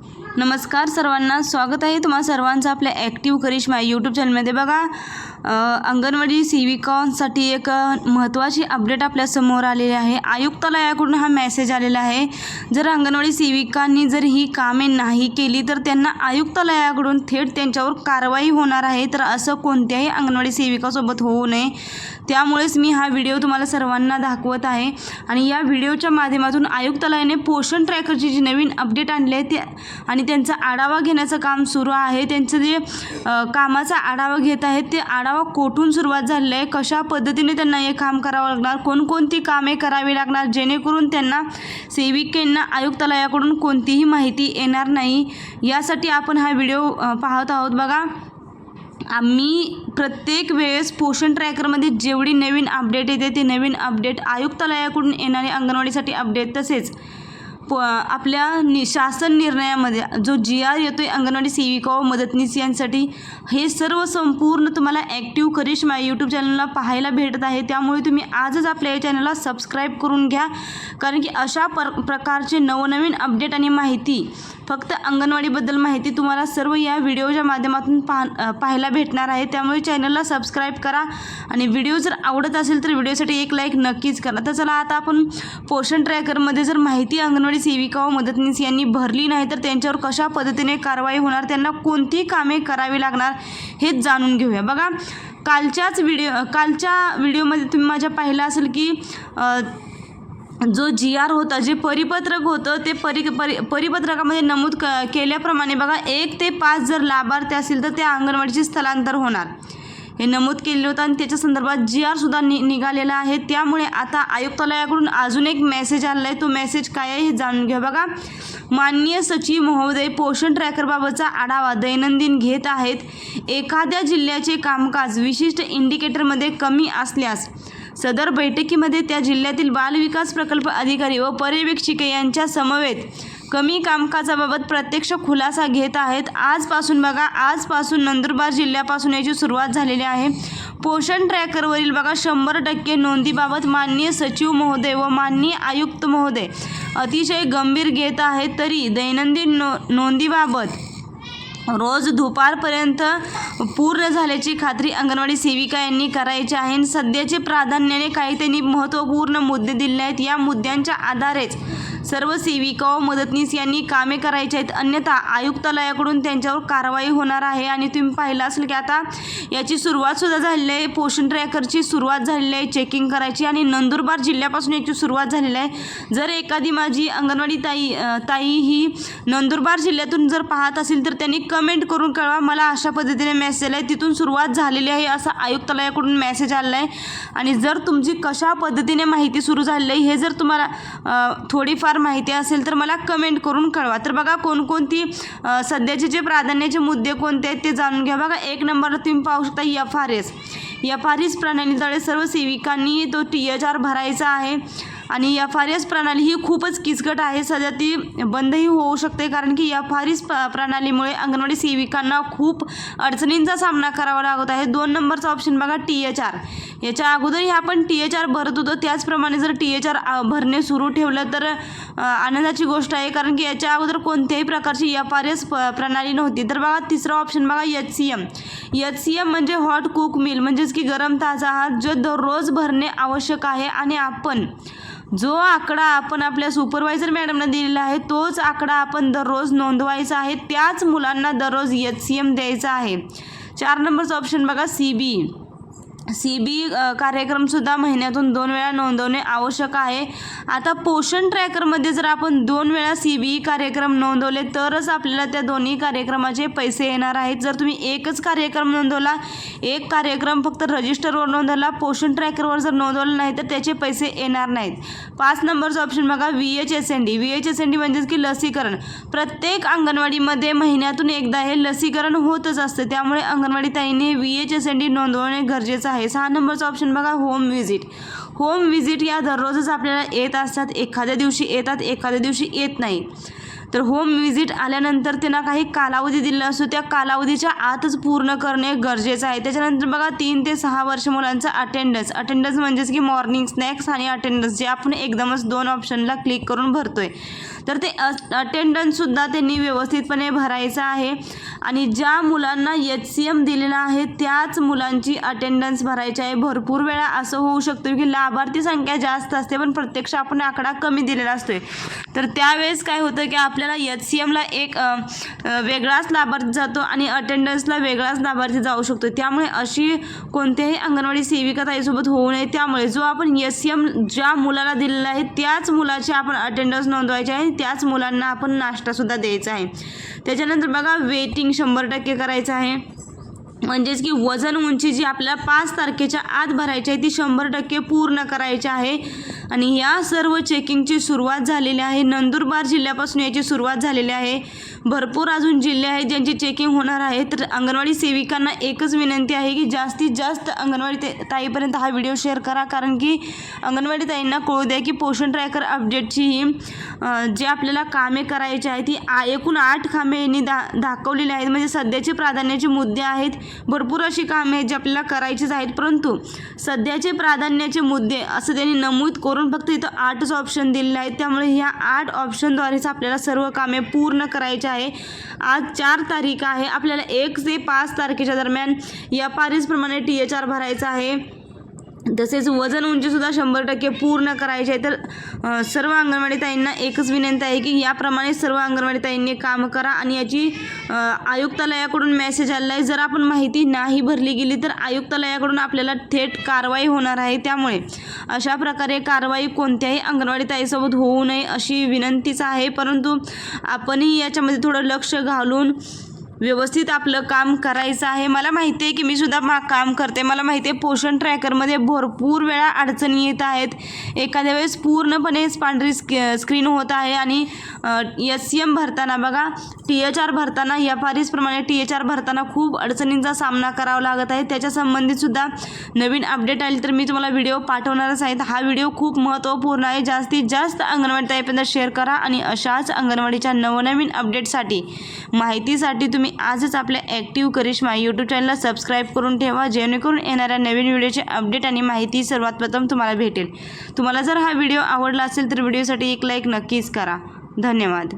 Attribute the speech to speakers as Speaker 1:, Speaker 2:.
Speaker 1: नमस्कार सर्वांना. स्वागत आहे तुम्हा सर्वांचं आपल्या ॲक्टिव्ह करिश्मा यूट्यूब चॅनलमध्ये बघा अंगणवाडी सेविकांसाठी एक महत्त्वाची अपडेट आपल्यासमोर आलेली आहे. आयुक्तालयाकडून हा मेसेज आलेला आहे. जर अंगणवाडी सेविकांनी जर ही कामे नाही केली तर त्यांना आयुक्तालयाकडून थेट त्यांच्यावर कारवाई होणार आहे. तर असं कोणत्याही अंगणवाडी सेविकासोबत होऊ नये. त्यामुळेच मी हा व्हिडिओ तुम्हाला सर्वांना दाखवत आहे. आणि या व्हिडिओच्या माध्यमातून आयुक्तालयाने पोषण ट्रॅकरची जी नवीन अपडेट आणली आहे ते आणि त्यांचा आढावा घेण्याचं काम सुरू आहे. त्यांचं जे कामाचा आढावा घेत आहेत ते आढावा कोठून सुरुवात झालेलं आहे? कशा पद्धतीने त्यांना हे काम करावं लागणार? कोणकोणती कामे करावी लागणार? जेणेकरून त्यांना सेविकेंना आयुक्तालयाकडून कोणतीही माहिती येणार नाही? यासाठी आपण हा व्हिडिओ पाहत आहोत. बघा आम्ही प्रत्येक वेळेस पोषण ट्रॅकरमध्ये जेवढी नवीन अपडेट येते ती नवीन अपडेट आयुक्तालयाकडून येणारे अंगणवाडीसाठी अपडेट तसेच आपल्या नि शासन निर्णयामध्ये जो जी आर येतो आहे अंगणवाडी सेविका व मदतनीस यांसाठी हे सर्व संपूर्ण तुम्हाला ॲक्टिव्ह करिश्मा यूट्यूब चॅनलला पाहायला भेटत आहे. त्यामुळे तुम्ही आजच आपल्या या चॅनलला सबस्क्राईब करून घ्या. कारण की अशा पर प्रकारचे नवनवीन अपडेट आणि माहिती फक्त अंगणवाडीबद्दल माहिती तुम्हाला सर्व या व्हिडिओच्या माध्यमातून पाह पाहायला भेटणार आहे. त्यामुळे चॅनलला सबस्क्राईब करा. आणि व्हिडिओ जर आवडत असेल तर व्हिडिओसाठी एक लाईक नक्कीच करा. तर चला आता आपण पोषण ट्रॅकरमध्ये जर माहिती अंगणवाडी सेविका व मदतनीस यांनी भरली नाही तर त्यांच्यावर कशा पद्धतीने कारवाई होणार? त्यांना कोणती कामे करावी लागणार? हेच जाणून घेऊया. बघा कालच्याच व्हिडिओ कालच्या व्हिडिओमध्ये तुम्ही माझ्या पाहिलं असेल की जो जी आर होता जे परिपत्रक होतं ते परि परि परिपत्रकामध्ये नमूद क केल्याप्रमाणे बघा एक ते पाच जर लाभार्थी असतील तर त्या अंगणवाडीचे स्थलांतर होणार. हे नमूद केलेलं होतं आणि त्याच्या संदर्भात जी आरसुद्धा नि निघालेला आहे. त्यामुळे आता आयुक्तालयाकडून अजून एक मेसेज आलेला आहे तो मेसेज काय आहे हे जाणून घ्या बघा. माननीय सचिव महोदय पोषण ट्रॅकरबाबतचा आढावा दैनंदिन घेत आहेत. एखाद्या जिल्ह्याचे कामकाज विशिष्ट इंडिकेटरमध्ये कमी असल्यास सदर बैठकीमध्ये त्या जिल्ह्यातील बालविकास प्रकल्प अधिकारी व पर्यवेक्षिके यांच्या समवेत कमी कामकाजाबाबत प्रत्यक्ष खुलासा घेत आहेत. आजपासून बघा आजपासून नंदुरबार जिल्ह्यापासून याची सुरुवात झालेली आहे. पोषण ट्रॅकरवरील बघा शंभर टक्के नोंदीबाबत माननीय सचिव महोदय व माननीय आयुक्त महोदय अतिशय गंभीर घेत आहेत. तरी दैनंदिन नो नोंदीबाबत रोज दुपारपर्यंत पूर्ण झाल्याची खात्री अंगणवाडी सेविका यांनी करायची आहे. सध्याचे प्राधान्याने काही त्यांनी महत्त्वपूर्ण मुद्दे दिले आहेत. या मुद्द्यांच्या आधारेच सर्व सेविका व मदतनीस यांनी कामे करायची आहेत. अन्यथा आयुक्तालयाकडून त्यांच्यावर कारवाई होणार आहे. आणि तुम्ही पाहिलं असेल की आता याची सुरुवातसुद्धा झालेली आहे. पोषण ट्रॅकरची सुरुवात झालेली आहे. चेकिंग करायची आणि नंदुरबार जिल्ह्यापासून याची सुरुवात झालेली आहे. जर एखादी माझी अंगणवाडी ताई ताई ही नंदुरबार जिल्ह्यातून जर पाहत असेल तर त्यांनी कमेंट करून कळवा. मला अशा पद्धतीने मेसेज आहे तिथून सुरुवात झालेली आहे असा आयुक्तालयाकडून मेसेज आलेला आहे आणि जर तुमची कशा पद्धतीने माहिती सुरू झालेली आहे हे जर तुम्हाला थोडीफार थोडीफार माहिती असेल तर मला कमेंट करून कळवा. तर बघा कोणकोणती सध्याचे जे प्राधान्याचे मुद्दे कोणते आहेत ते जाणून घ्या. बघा एक नंबरला तुम्ही पाहू शकता F R S F R S प्रणालीद्वारे सर्व सेविकांनी तो टी एच आर भरायचा आहे. आणि एफ आर एस प्रणाली ही खूपच किचकट आहे. सध्या ती बंदही होऊ शकते कारण की एफ आर एस प्रणालीमुळे अंगणवाडी सेविकांना खूप अडचणींचा सामना करावा लागत आहे. दोन नंबरचा ऑप्शन बघा टी एच आर याच्या अगोदरही आपण टी एच आर भरत होतो. त्याचप्रमाणे जर टी एच आर भरणे सुरू ठेवलं तर आनंदाची गोष्ट आहे कारण की याच्या अगोदर कोणत्याही प्रकारची एफ आर एस प्रणाली नव्हती. तर बघा तिसरा ऑप्शन बघा H C M H C M म्हणजे हॉट कुक मिल म्हणजेच की गरम ताजा आहार जो दररोज भरणे आवश्यक आहे आणि आपण जो आकडा आपण आपल्या सुपरवायझर मॅडमना दिलेला आहे तोच आकडा आपण दररोज नोंदवायचा आहे. त्याच मुलांना दररोज एच सी एम द्यायचा आहे. चार नंबरचं ऑप्शन बघा सी बी सी बी कार्यक्रमसुद्धा महिन्यातून दोन वेळा नोंदवणे आवश्यक आहे. आता पोषण ट्रॅकरमध्ये जर आपण दोन वेळा सी बी कार्यक्रम नोंदवले तरच आपल्याला त्या दोन्ही कार्यक्रमाचे पैसे येणार आहेत. जर तुम्ही एकच कार्यक्रम नोंदवला एक कार्यक्रम फक्त रजिस्टरवर नोंदवला पोषण ट्रॅकरवर जर नोंदवलं नाही तर त्याचे पैसे येणार नाहीत. पाच नंबरचा ऑप्शन बघा V H S N D V H S N D म्हणजेच की लसीकरण. प्रत्येक अंगणवाडीमध्ये महिन्यातून एकदा हे लसीकरण होतच असतं. त्यामुळे अंगणवाडी ताईंनी V H S N D नोंदवणे गरजेचं आहे. सहा नंबरचा ऑप्शन बघा होम विजिट होम विजिट या दररोजच आपल्याला येत असतात. एखाद्या दिवशी येतात एखाद्या दिवशी येत नाही. तर होम विजिट आल्यानंतर त्यांना काही कालावधी दिलेला असतो. त्या कालावधीच्या आतच पूर्ण करणे गरजेचं आहे. त्याच्यानंतर बघा तीन ते सहा वर्ष मुलांचं अटेंडन्स अटेंडन्स म्हणजेच की मॉर्निंग स्नॅक्स आणि अटेंडन्स जे आपण एकदमच दोन ऑप्शनला क्लिक करून भरतोय. तर ते अटेंडन्ससुद्धा त्यांनी व्यवस्थितपणे भरायचं आहे. आणि ज्या मुलांना एच सी एम दिलेला आहे त्याच मुलांची अटेंडन्स भरायची आहे. भरपूर वेळा असं होऊ शकतो की लाभार्थी संख्या जास्त असते पण प्रत्यक्ष आपण आकडा कमी दिलेला असतोय. तर त्यावेळेस काय होतं की आपल्याला एच सी एमला एक वेगळाच लाभार्थी जातो आणि अटेंडन्सला वेगळाच लाभार्थी जाऊ शकतो. त्यामुळे अशी कोणत्याही अंगणवाडी सेविका ताईसोबत होऊ नये. त्यामुळे जो आपण एस सी एम ज्या मुलाला दिलेला आहे त्याच मुलाची आपण अटेंडन्स नोंदवायची आहे त्याच मुलांना आपण नाश्तासुद्धा द्यायचा आहे. त्याच्यानंतर बघा वेटिंग शंभर टक्के करायचं आहे. म्हणजेच की वजन उंची जी आपल्याला पाच तारखेच्या आत भरायची आहे ती शंभर टक्के पूर्ण करायची आहे. आणि या सर्व चेकिंगची सुरुवात झालेली आहे. नंदुरबार जिल्ह्यापासून याची सुरुवात झालेली आहे. भरपूर अजून जिल्हे आहेत ज्यांची चेकिंग होणार आहे. तर अंगणवाडी सेविकांना एकच विनंती आहे की जास्तीत जास्त अंगणवाडी ते ताईपर्यंत हा व्हिडिओ शेअर करा. कारण की अंगणवाडी ताईंना कळू द्या की पोषण ट्रॅकर अपडेटची ही जे आपल्याला कामे करायची आहे ती आ एकूण आठ कामे यांनी दा दाखवलेली आहेत. म्हणजे सध्याचे प्राधान्याचे मुद्दे आहेत. भरपूर अशी कामे आहेत जी आपल्याला करायचीच आहेत. परंतु सध्याचे प्राधान्याचे मुद्दे असं त्यांनी नमूद करून फक्त इथं आठच ऑप्शन दिलेले आहेत. त्यामुळे ह्या आठ ऑप्शनद्वारेच आपल्याला सर्व कामे पूर्ण करायची आहे. आज चार तारीख आहे. आपल्याला एक ते पाच तारखेच्या दरम्यान या पारीसप्रमाणे टी एच आर भरायचा आहे. तसेच वजन उंचीसुद्धा शंभर टक्के पूर्ण करायचे आहे. तर सर्व अंगणवाडी ताईंना एकच विनंती आहे की याप्रमाणे सर्व अंगणवाडी ताईंनी काम करा आणि याची आयुक्तालयाकडून मेसेज आलेला आहे. जर आपण माहिती नाही भरली गेली तर आयुक्तालयाकडून आपल्याला थेट कारवाई होणार आहे. त्यामुळे अशा प्रकारे कारवाई कोणत्याही अंगणवाडी ताईसोबत होऊ नये अशी विनंतीच आहे. परंतु आपणही याच्यामध्ये थोडं लक्ष घालून व्यवस्थित आपलं काम करायचं आहे. मला माहिती आहे की मी सुद्धा मा काम करते. मला माहिती आहे पोषण ट्रॅकरमध्ये भरपूर वेळा अडचणी येत आहेत. एखाद्या वेळेस पूर्णपणे पांढरी स्क स्क्रीन होत आहे आणि एस सी एम भरताना बघा टी एच आर भरताना या पारीसप्रमाणे टी एच आर भरताना खूप अडचणींचा सामना करावा लागत आहे. त्याच्या संबंधितसुद्धा नवीन अपडेट आली तर मी तुम्हाला व्हिडिओ पाठवणारच आहे. तर हा व्हिडिओ खूप महत्त्वपूर्ण आहे. जास्तीत जास्त अंगणवाडी ताईपर्यंत शेअर करा आणि अशाच अंगणवाडीच्या नवनवीन अपडेटसाठी माहितीसाठी तुम्ही तुम्ही आजच आपल्या ॲक्टिव्ह करिश्मा यूट्यूब चॅनलला सबस्क्राईब करून ठेवा जेणेकरून येणाऱ्या नवीन व्हिडिओचे अपडेट आणि माहिती सर्वात प्रथम तुम्हाला भेटेल. तुम्हाला जर हा व्हिडिओ आवडला असेल तर व्हिडिओसाठी एक लाईक नक्कीच करा. धन्यवाद.